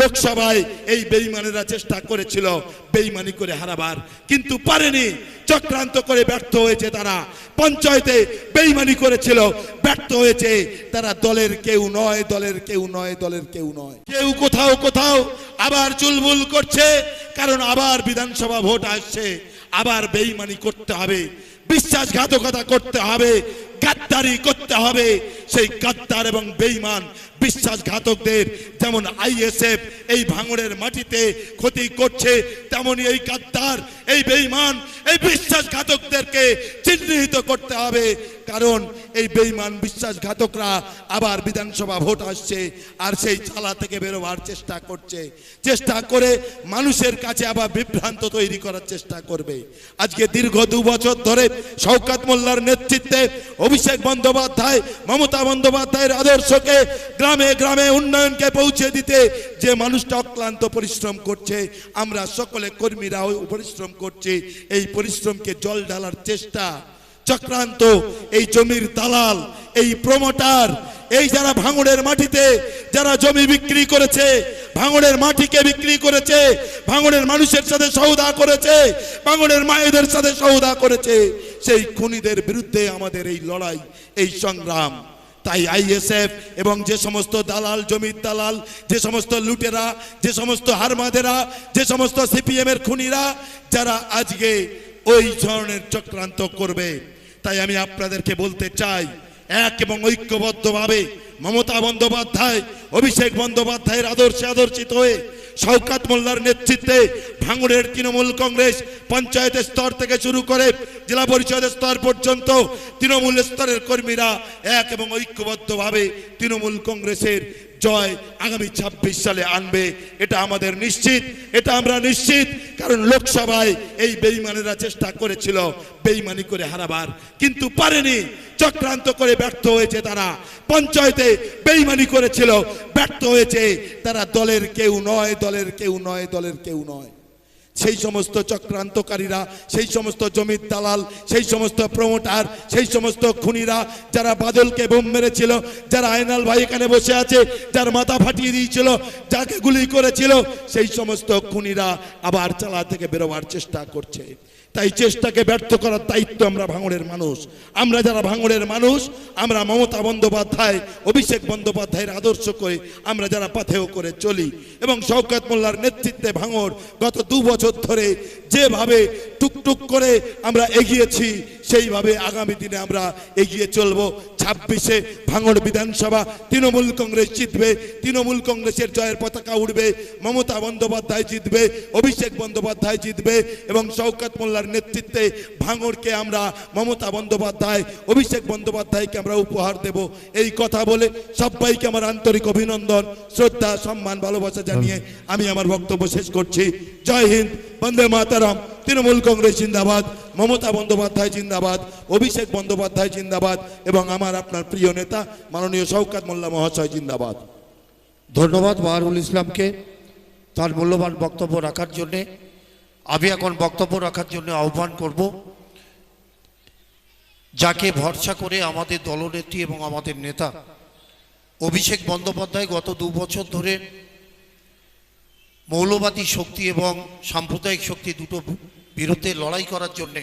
লোকসভায় এই বেইমানেরা চেষ্টা করেছিল বেইমানি করে হারাবার, কিন্তু পারেনি। চক্রান্ত করে ব্যর্থ হয়েছে তারা। পঞ্চায়েতে বেইমানি করেছিল, ব্যর্থ হয়েছে। তারা দলের কেউ নয়, দলের কেউ নয়, দলের কেউ নয়। কেউ কোথাও কোথাও আবার চুলবুল করছে, কারণ আবার বিধানসভা ভোট আসছে। আবার বেইমানি করতে হবে। বিশ্বাসঘাতকতা করতে হবে, গাদ্দারি করতে হবে। সেই গাদ্দার এবং বেইমান বিশ্বাসঘাতকদের, যেমন আইএসএফ এই ভাঙড়ের মাটিতে ক্ষতি করছে, তেমনি এই গাদ্দার, এই বেইমান এই বিশ্বাসঘাতকদেরকে চিহ্নিত করতে হবে। কারণ এই বেইমান বিশ্বাসঘাতকরা আবার বিধানসভা ভোট আসছে আর সেই চালা থেকে বেরোবার চেষ্টা করছে। চেষ্টা করে মানুষের কাছে আবার বিভ্রান্ত তৈরি করার চেষ্টা করবে। আজকে দীর্ঘ দু বছর ধরে শওকাত মোল্লার নেতৃত্বে অভিষেক বন্দ্যোপাধ্যায়, মমতা বন্দ্যোপাধ্যায়ের আদর্শকে গ্রামে গ্রামে উন্নয়নকে পৌঁছে দিতে যে মানুষটা অক্লান্ত পরিশ্রম করছে, আমরা সকলে কর্মীরাও পরিশ্রম করছি। এই পরিশ্রমকে জল ঢালার চেষ্টা চক্রান্ত, এই জমির দালাল, এই প্রমোটার এই যারা ভাঙড়ের মাটিতে, যারা জমি বিক্রি করেছে, ভাঙড়ের মাটিকে বিক্রি করেছে, ভাঙড়ের মানুষের সাথে সৌদা করেছে, ভাঙড়ের মায়েদের সাথে সৌদা করেছে, সেই খুনিদের বিরুদ্ধে আমাদের এই লড়াই, এই সংগ্রাম। তাই আইএসএফ এবং যে সমস্ত দালাল, জমির দালাল, যে সমস্ত লুটেরা, যে সমস্ত হারমাদেরা, যে সমস্ত সিপিএম এর খুনিরা, যারা আজকে ওই ধরনের চক্রান্ত করবে। তাই আমি আপনাদেরকে বলতে চাই, এক এবং ঐক্যবদ্ধভাবে মমতা বন্দ্যোপাধ্যায়, অভিষেক বন্দ্যোপাধ্যায়ের আদর্শে আদর্শিত হয়ে শওকাত মোল্লার নেতৃত্বে ভাঙড়ের তৃণমূল কংগ্রেস পঞ্চায়েতের স্তর থেকে শুরু করে জেলা পরিষদের স্তর পর্যন্ত তৃণমূল স্তরের কর্মীরা এক এবং ঐক্যবদ্ধভাবে তৃণমূল কংগ্রেসের জয় আগামী ছাব্বিশ সালে আনবে। এটা আমাদের নিশ্চিত, এটা আমরা নিশ্চিত। কারণ লোকসভায় এই বেইমানেরা চেষ্টা করেছিল বেইমানি করে হারাবার। কিন্তু পারেনি, চক্রান্ত করে ব্যর্থ হয়েছে তারা। পঞ্চায়েতে বেইমানি করেছিল, ব্যর্থ হয়েছে। তারা দলের কেউ নয়, দলের কেউ নয়, দলের কেউ নয়। সেই সমস্ত চক্রান্তকারীরা, সেই সমস্ত জমির দালাল, সেই সমস্ত প্রমোটার সেই সমস্ত খুনিরা যারা বাদলকে বোম মেরেছিল, যারা আয়নাল ভাই এখানে বসে আছে, যার মাথা ফাটিয়ে দিয়েছিল, যাকে গুলি করেছিল, সেই সমস্ত খুনিরা আবার চালা থেকে বেরোবার চেষ্টা করছে। তাই চেষ্টাকে ব্যর্থ করার দায়িত্ব আমরা ভাঙড়ের মানুষ। আমরা যারা ভাঙড়ের মানুষ, আমরা মমতা বন্দ্যোপাধ্যায়, অভিষেক বন্দ্যোপাধ্যায়ের আদর্শ করে আমরা যারা পাথেও করে চলি। এবং শওকত মোল্লার নেতৃত্বে ভাঙড় গত দু বছর ধরে যেভাবে টুকটুক করে আমরা এগিয়েছি, সেইভাবে আগামী দিনে আমরা এগিয়ে চলবো। ছাব্বিশে ভাঙড় বিধানসভা, তৃণমূল কংগ্রেস জিতবে, তৃণমূল কংগ্রেসের জয়ের পতাকা উঠবে মমতা বন্দ্যোপাধ্যায় জিতবে, অভিষেক বন্দ্যোপাধ্যায় জিতবে, এবং শওকত মোল্লার নেতৃত্বে ভাঙড়কে আমরা মমতা বন্দ্যোপাধ্যায়, অভিষেক বন্দ্যোপাধ্যায়কে আমরা উপহার দেব। এই কথা বলে সবাইকে আমার আন্তরিক অভিনন্দন, শ্রদ্ধা, সম্মান, ভালোবাসা জানিয়ে আমি আমার বক্তব্য শেষ করছি। জয় বন্দে মাতারাম, তৃণমূল কংগ্রেস জিন্দাবাদ, মমতা বন্দ্যোপাধ্যায় জিন্দাবাদ, অভিষেক বন্দ্যোপাধ্যায় জিন্দাবাদ, এবং আমার আপনার প্রিয় নেতা, মাননীয় শওকাত মোল্লা মহাশয় জিন্দাবাদ। ধন্যবাদ বাহারুল ইসলামকে তার মূল্যবান বক্তব্য রাখার জন্যে। আমি এখন বক্তব্য রাখার জন্য আহ্বান করব, যাকে ভরসা করে আমাদের দলনেত্রী এবং আমাদের নেতা অভিষেক বন্দ্যোপাধ্যায় গত দু বছর ধরে মৌলবাদী শক্তি এবং সাম্প্রদায়িক শক্তি দুটো বিরুদ্ধে লড়াই করার জন্যে